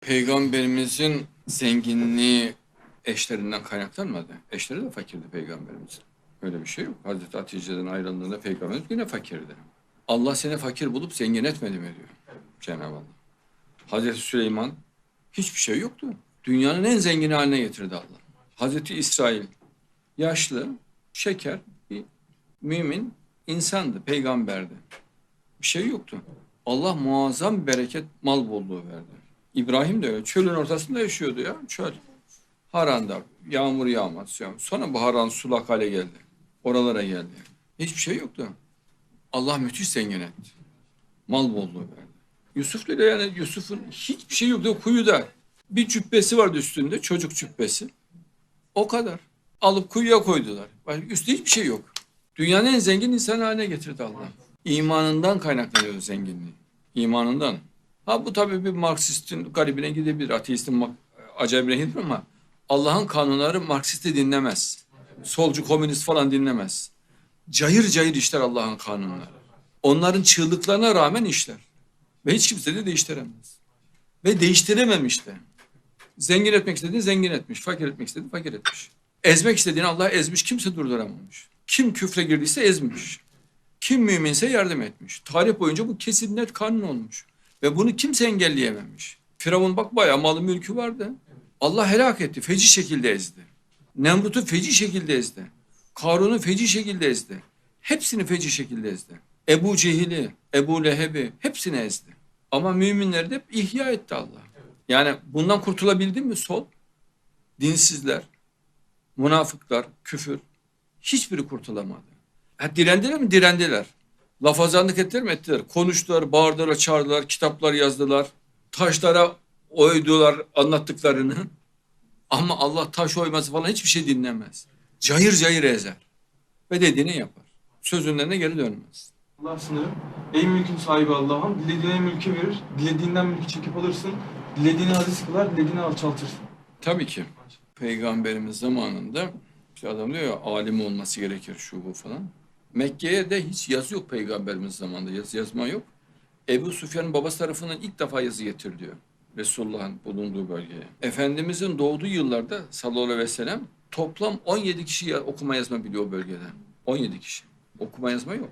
Peygamberimizin zenginliği eşlerinden kaynaklanmadı. Eşleri de fakirdi peygamberimizin. Öyle bir şey yok. Hazreti Hatice'den ayrıldığında peygamberimiz yine fakirdi. Allah seni fakir bulup zengin etmedi mi diyor Cenab-ı Allah. Hazreti Süleyman hiçbir şey yoktu. Dünyanın en zengini haline getirdi Allah. Hazreti İsrail yaşlı, şeker bir mümin insandı, peygamberdi. Bir şey yoktu. Allah muazzam bereket, mal bolluğu verdi. İbrahim de öyle. Çölün ortasında yaşıyordu ya. Çöl. Haranda. Yağmur yağmaz. Sonra bu haran sulak hale geldi. Oralara geldi. Hiçbir şey yoktu. Allah müthiş zengin etti. Mal bolluğu verdi. Yusuf'la da yani Yusuf'un hiçbir şey yoktu kuyuda. Bir cübbesi vardı üstünde. Çocuk cübbesi. O kadar. Alıp kuyuya koydular. Üstü hiçbir şey yok. Dünyanın en zengin insan haline getirdi Allah. İmanından kaynaklanıyor zenginliği. İmanından. Ha bu tabii bir Marksistin garibine gidebilir. Ateistin acayibine gidebilir ama Allah'ın kanunları Marksisti dinlemez. Solcu, komünist falan dinlemez. Cayır cayır işler Allah'ın kanunları. Onların çığlıklarına rağmen işler. Ve hiç kimse de değiştiremez. Ve değiştirememiş de. Zengin etmek istediğini zengin etmiş. Fakir etmek istediğini fakir etmiş. Ezmek istediğini Allah ezmiş. Kimse durduramamış. Kim küfre girdiyse ezmiş. Kim müminse yardım etmiş. Tarih boyunca bu kesin net kanun olmuş. Ve bunu kimse engelleyememiş. Firavun bak bayağı malı mülkü vardı. Allah helak etti. Feci şekilde ezdi. Nemrut'u feci şekilde ezdi. Karun'u feci şekilde ezdi. Hepsini feci şekilde ezdi. Ebu Cehil'i, Ebu Leheb'i hepsini ezdi. Ama müminleri de hep ihya etti Allah. Yani bundan kurtulabildi mi sol? Dinsizler, münafıklar, küfür hiçbiri kurtulamadı. Ha, direndiler mi? Direndiler. Lafazanlık ettiler mi? Ettiler. Konuştular, bağırdılar, çağırdılar, kitaplar yazdılar. Taşlara oydular anlattıklarını. Ama Allah taş oyması falan hiçbir şey dinlemez. Cayır cayır ezer. Ve dediğini yapar. Sözünden de geri dönmez. Allah sınırı. Ey mülkün sahibi Allah'ım, dilediğine mülkü verir, dilediğinden mülkü çekip alırsın, dilediğini aziz kılar, dilediğini alçaltırsın. Tabii ki. Peygamberimiz zamanında işte adam diyor ya alim olması gerekir şu bu falan. Mekke'ye de hiç yazı yok peygamberimiz zamanında. Yaz, yazma yok. Ebu Süfyan'ın babası tarafından ilk defa yazı getiriliyor. Resulullah'ın bulunduğu bölgeye. Efendimizin doğduğu yıllarda sallallahu aleyhi ve sellem toplam 17 kişi okuma yazma biliyor o bölgede. 17 kişi. Okuma yazma yok.